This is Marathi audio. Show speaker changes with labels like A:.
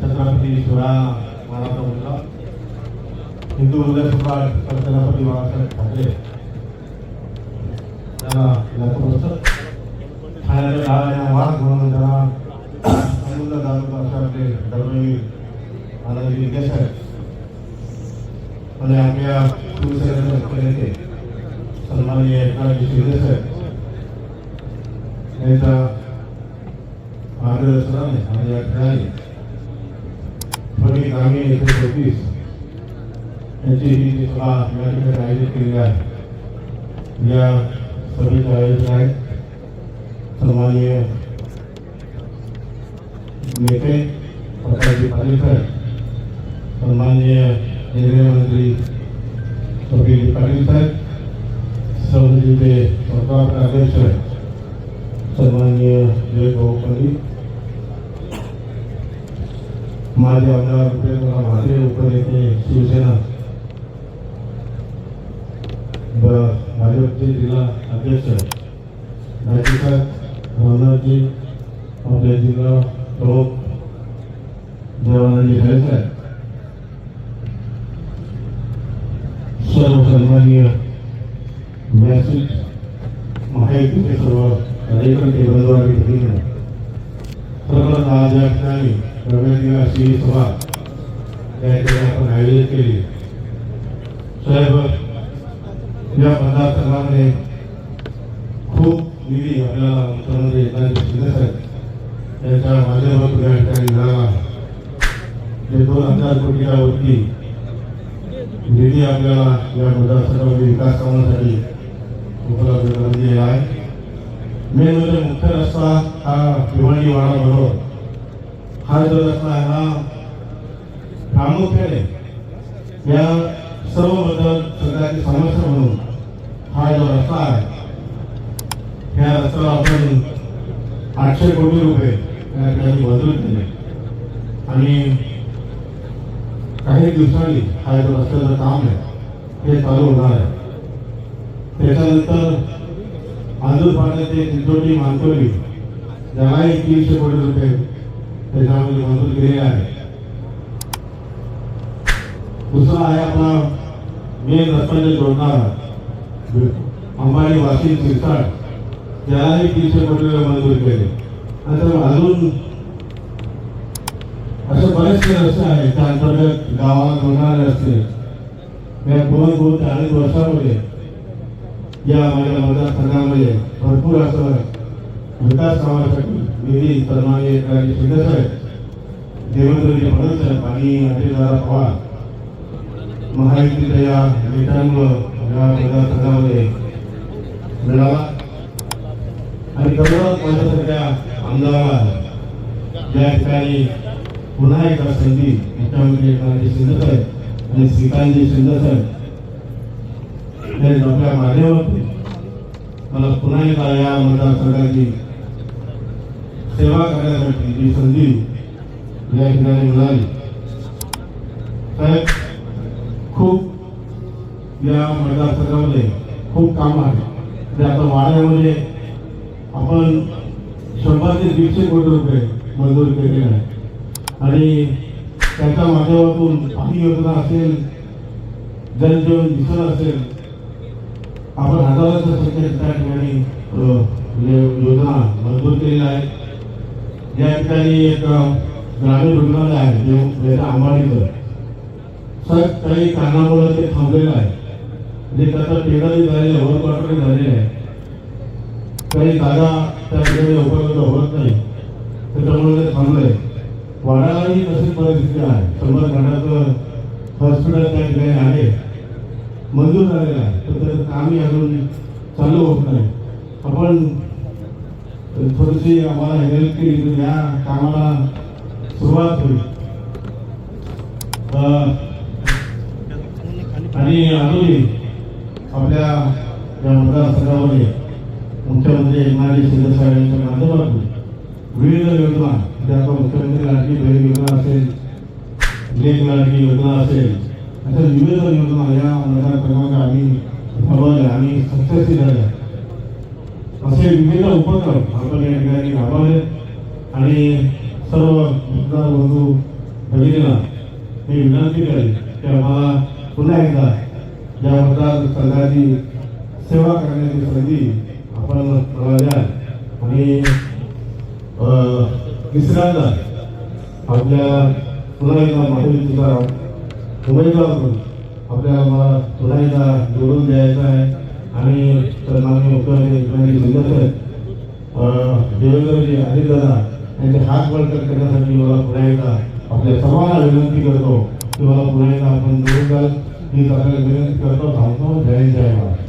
A: छत्रपती शिवराय महाराज मुलगा हिंदू हृदय सम्राट छत्रपती बाळासाहेब ठाकरे त्यांना नतमस्तक ठाण्याच्या डाव्या वाघ म्हणून त्यांना अमूल्य दारू असे आपले दरवेळी आनंदी देसाई आणि आपल्या शिवसेनेचे मुख्य नेते सन्माननीय एकनाथजी शिंदे साहेब यांच्या मार्गदर्शनाने आणि या ठिकाणी फणी आम्ही एकशे चौतीस यांची ही जी सभा या ठिकाणी आयोजित केलेली आहे या सभेचे आयोजन आहे. सन्माननीय नेते प्रकाशजी पाटीलकर सन्माननीय केंद्रीय मंत्री कपिल पाटील साहेब संघटनेचे संस्थापक अध्यक्ष सन्माननीय जय भाऊ पंडित माझे आमदार उपेंद्र भाटे उपनेते शिवसेना. भाजपचे जिल्हा अध्यक्ष नाशिकात रामनाथजी आपले जिल्हा प्रमुख देवानंदी खरे साहेब. सर्व सन्माननीय व्यासपीठ महायुतीचे सर्व कार्यकर्ते बंधुवारी भगिनी सर्वात आज या ठिकाणी रविवारी अशी सभा या ठिकाणी आपण आयोजित केली. साहेब या मतदारसंघामध्ये खूप निधी आपल्याला मुख्यमंत्री एकनाथ शिंदे साहेब यांच्या माध्यमातून या ठिकाणी मिळाला ते दोन हजार कोटीच्या वरती निधी आपल्याला या मतदारसंघामध्ये विकास कामासाठी उपलब्ध करून दिलेला आहे. मेन म्हणजे मुख्य रस्ता हा भिवंडी वाडा बरोबर हा जो रस्ता हा प्रामुख्याने या सर्व मतदारसंघाची समस्या म्हणून हा जो रस्ता आहे ह्या रस्त्याला आपण आठशे कोटी रुपये या ठिकाणी मंजूर केले. आणि काही दिवसांनी हा जो रस्त्याचं काम आहे हे चालू होणार आहे. त्याच्यानंतर आंदूर पाण्याचे चिंचोटी मानकोली ज्यालाही तीनशे कोटी रुपये त्याच्यामध्ये मंजूर केलेले आहे. दुसरा आहे आपला मेन रस्त्याने जोडणारा. अंबानी वाशिम सिरसाड त्यालाही तीनशे कोटी रुपये मंजूर केले. नंतर अजून असे बरेचसे रस्ते आहेत त्या अंतर्गत गावाला जोडणारे रस्ते. या दोन दोन ते अनेक वर्षामध्ये या माझ्या मतदारसंघामध्ये भरपूर असं विकास कामासाठी निधी सन्माननीय एकनाथजी शिंदे साहेब देवेंद्रजी फडणवीस साहेब आणि अजितदादा पवार महायुतीच्या या नेत्यांमुळं या मतदारसंघामध्ये मिळाला आणि करोनात माझ्यासारख्या आमदाराला या ठिकाणी पुन्हा एकदा संधी मुख्यमंत्री एकनाथजी शिंदे साहेब आणि श्रीकांतजी शिंदे साहेब हे आपल्या माध्यमातून मला पुन्हा एकदा या मतदारसंघाची सेवा करण्यासाठी जी संधी या ठिकाणी मिळाली. साहेब खूप या मतदारसंघामध्ये खूप काम आहे. ते आता वाड्यामध्ये म्हणजे आपण शंभर ते दीडशे कोटी रुपये मंजूर केलेले आहे आणि त्याच्या माध्यमातून पाणी योजना असेल जलजीवन मिशन असेल आपण हजारांच्या संख्येत त्या ठिकाणी योजना मंजूर केलेल्या आहेत. या ठिकाणी एक ग्रामीण रुग्णालय आहे जे ज्याचं अंबाडीचं सर काही कारणामुळे ते थांबलेलं आहे. म्हणजे त्याचा टेकाही झालेलं आहे वर्क झालेले आहे. काही जागा त्या ठिकाणी उपलब्ध होत नाही. त्याच्यामुळे ते थांबलंय वाड्यालाही तशीच परिस्थिती आहे. शंभर घाटाचं हॉस्पिटल त्या ठिकाणी आहे. मंजूर झालेलं आहे. तर त्याचं कामही अजून चालू होत नाही. आपण थोडीशी आम्हाला हेल्प केली तर या कामाला सुरुवात होईल. आणि अजूनही आपल्या या मतदारसंघामध्ये मुख्यमंत्री एकनाथजी शिंदे साहेबांच्या माध्यमातून विविध योजना ज्या आता मुख्यमंत्री लाडकी बहीण योजना असेल लेख लाडकी योजना असेल अशा विविध योजना या मतदारसंघामध्ये आम्ही राबवल्या आणि सक्सेसही झाल्या असे विविध उपक्रम आपण या ठिकाणी राबवले. आणि सर्व मतदार बंधू भगिनीला मी विनंती करेन की आम्हाला पुन्हा एकदा या मतदार संघाची सेवा करण्याची संधी आपण मला द्या आणि तिसऱ्यांदा आपल्या पुन्हा एकदा महायुतीचा उमेदवार म्हणून आपल्याला मला पुन्हा एकदा निवडून द्यायचा आहे. आणि माननीय मुख्यमंत्री एकनाथजी शिंदे साहेब, देवेंद्रजी अजितदादा यांचे हात बळकट करण्यासाठी मला पुन्हा एकदा आपल्या सर्वांना विनंती करतो की मला पुन्हा एकदा आपण निवडून ही आपल्याला विनंती करतो. थांबतो जय जय महाराज.